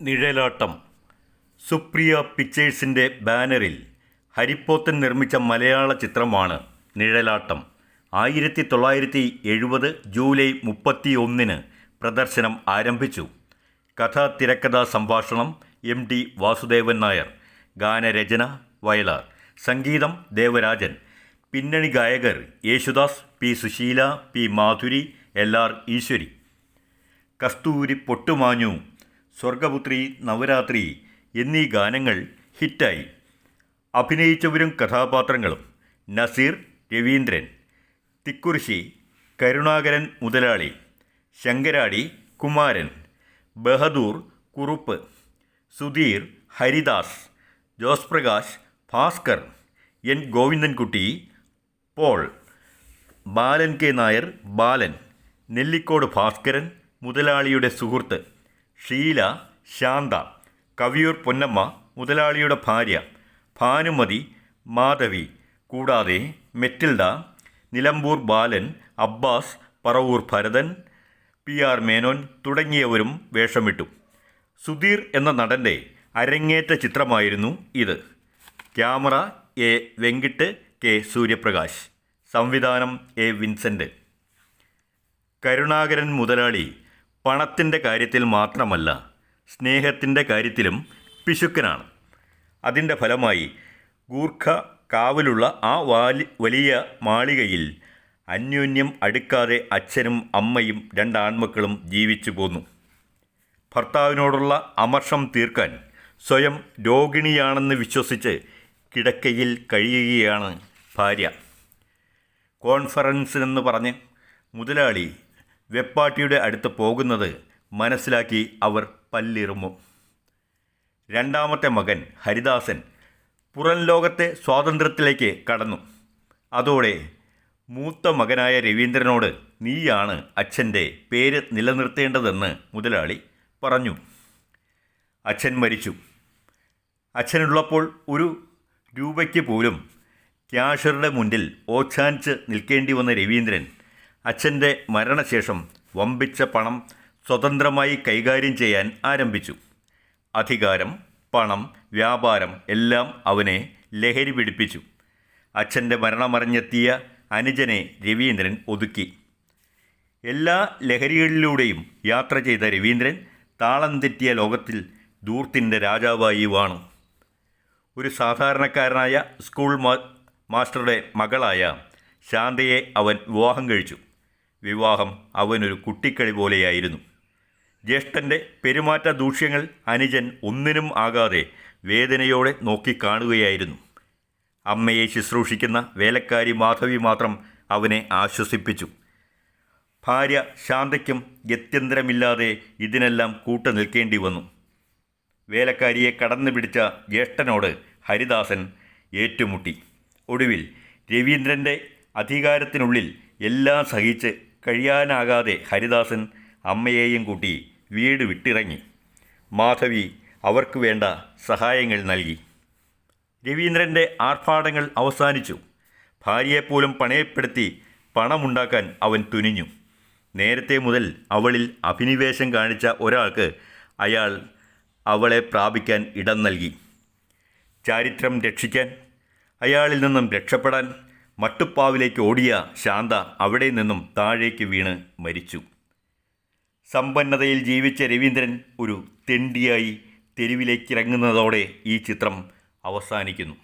നിഴലാട്ടം. സുപ്രിയ പിക്ചേഴ്സിന്റെ ബാനറിൽ ഹരിപ്പോത്തൻ നിർമ്മിച്ച മലയാള ചിത്രമാണ് നിഴലാട്ടം. ആയിരത്തി തൊള്ളായിരത്തി എഴുപത് ജൂലൈ മുപ്പത്തി ഒന്നിന് പ്രദർശനം ആരംഭിച്ചു. കഥ തിരക്കഥാ സംഭാഷണം എം ടി വാസുദേവൻ നായർ ഗാനരചന വയലാർ സംഗീതം ദേവരാജൻ പിന്നണി ഗായകർ Yesudas P Susheela P Madhuri L R Eswari. കസ്തൂരി പൊട്ടുമാഞ്ഞു സ്വർഗപുത്രി നവരാത്രി എന്നീ ഗാനങ്ങൾ ഹിറ്റായി. അഭിനയിച്ചവരും കഥാപാത്രങ്ങളും നസീർ രവീന്ദ്രൻ തിക്കുറിശി കരുണാകരൻ മുതലാളി Sankaradi Kumaran Bahadur Kurup Sudheer Haridas Jose Prakash Bhaskar N. Govindankutty Paul Balan K. Nair Balan Nellikode Bhaskaran മുതലാളിയുടെ സുഹൃത്ത്. ഷീല ശാന്ത കവിയൂർ പൊന്നമ്മ മുതലാളിയുടെ ഭാര്യ ഭാനുമതി മാധവി കൂടാതെ മെറ്റിൽഡ നിലമ്പൂർ ബാലൻ അബ്ബാസ് പറവൂർ ഭരതൻ പി ആർ മേനോൻ തുടങ്ങിയവരും വേഷമിട്ടു. സുധീർ എന്ന നടന്റെ അരങ്ങേറ്റ ചിത്രമായിരുന്നു ഇത്. Camera A Venkit K Suryaprakash. സംവിധാനം എ വിൻസെന്റ് കരുണാകരൻ മുതലാളി പണത്തിന്റെ കാര്യത്തിൽ മാത്രമല്ല സ്നേഹത്തിന്റെ കാര്യത്തിലും പിശുക്കനാണ്. അതിന്റെ ഫലമായി ഗൂർഖ കാവലുള്ള ആ വാലി വലിയ മാളികയിൽ അന്യോന്യം അടുക്കാതെ അച്ഛനും അമ്മയും രണ്ടാൺമക്കളും ജീവിച്ചു പോന്നു. ഭർത്താവിനോടുള്ള അമർഷം തീർക്കാൻ സ്വയം രോഗിണിയാണെന്ന് വിശ്വസിച്ച് കിടക്കയിൽ കഴിയുകയാണ് ഭാര്യ. കോൺഫറൻസിനെന്ന് പറഞ്ഞ് മുതലാളി വെപ്പാട്ടിയുടെ അടുത്ത് പോകുന്നത് മനസ്സിലാക്കി അവർ പല്ലിറുമു. രണ്ടാമത്തെ മകൻ ഹരിദാസൻ പുറം ലോകത്തെ സ്വാതന്ത്ര്യത്തിലേക്ക് കടന്നു. അതോടെ മൂത്ത മകനായ രവീന്ദ്രനോട് നീയാണ് അച്ഛന്റെ പേര് നിലനിർത്തേണ്ടതെന്ന് മുതലാളി പറഞ്ഞു. അച്ഛൻ മരിച്ചു. അച്ഛനുള്ളപ്പോൾ ഒരു രൂപയ്ക്ക് പോലും ക്യാഷറുടെ മുന്നിൽ ഓച്ചാനിച്ച് നിൽക്കേണ്ടി വന്ന രവീന്ദ്രൻ അച്ഛന്റെ മരണശേഷം വമ്പിച്ച പണം സ്വതന്ത്രമായി കൈകാര്യം ചെയ്യാൻ ആരംഭിച്ചു. അധികാരം പണം വ്യാപാരം എല്ലാം അവനെ ലഹരി പിടിപ്പിച്ചു. അച്ഛന്റെ മരണമറിഞ്ഞെത്തിയ അനുജനെ രവീന്ദ്രൻ ഒതുക്കി. എല്ലാ ലഹരികളിലൂടെയും യാത്ര ചെയ്ത രവീന്ദ്രൻ താളം തെറ്റിയ ലോകത്തിൽ ദൂർത്തിന്റെ രാജാവായി വാണു. ഒരു സാധാരണക്കാരനായ സ്കൂൾ മാസ്റ്ററുടെ മകളായ ശാന്തയെ അവൻ വിവാഹം കഴിച്ചു. വിവാഹം അവനൊരു കുട്ടിക്കളി പോലെയായിരുന്നു. ജ്യേഷ്ഠന്റെ പെരുമാറ്റ ദൂഷ്യങ്ങൾ അനുജൻ ഒന്നിനും ആകാതെ വേദനയോടെ നോക്കിക്കാണുകയായിരുന്നു അമ്മയെ ശുശ്രൂഷിക്കുന്ന വേലക്കാരി മാധവി മാത്രം അവനെ ആശ്വസിപ്പിച്ചു. ഭാര്യ ശാന്തയ്ക്കും ഗത്യന്തരമില്ലാതെ ഇതിനെല്ലാം കൂട്ടു നിൽക്കേണ്ടി വന്നു. വേലക്കാരിയെ കടന്നു പിടിച്ച ജ്യേഷ്ഠനോട് ഹരിദാസൻ ഏറ്റുമുട്ടി. ഒടുവിൽ രവീന്ദ്രന്റെ അധികാരത്തിനുള്ളിൽ എല്ലാം സഹിച്ച് കഴിയാനാകാതെ ഹരിദാസൻ അമ്മയെയും കൂട്ടി വീട് വിട്ടിറങ്ങി. മാധവി അവർക്ക് വേണ്ട സഹായങ്ങൾ നൽകി. രവീന്ദ്രന്റെ ആർഭാടങ്ങൾ അവസാനിച്ചു. ഭാര്യയെപ്പോലും പണയപ്പെടുത്തി പണമുണ്ടാക്കാൻ അവൻ തുനിഞ്ഞു. നേരത്തെ മുതൽ അവളിൽ അഭിനിവേശം കാണിച്ച ഒരാൾക്ക് അയാൾ അവളെ പ്രാപിക്കാൻ ഇടം നൽകി. ചാരിത്രം രക്ഷിക്കാൻ അയാളിൽ നിന്നും രക്ഷപ്പെടാൻ മട്ടുപ്പാവിലേക്ക് ഓടിയ ശാന്ത അവിടെ നിന്നും താഴേക്ക് വീണ് മരിച്ചു. സമ്പന്നതയിൽ ജീവിച്ച രവീന്ദ്രൻ ഒരു തെണ്ടിയായി തെരുവിലേക്കിറങ്ങുന്നതോടെ ഈ ചിത്രം അവസാനിക്കുന്നു.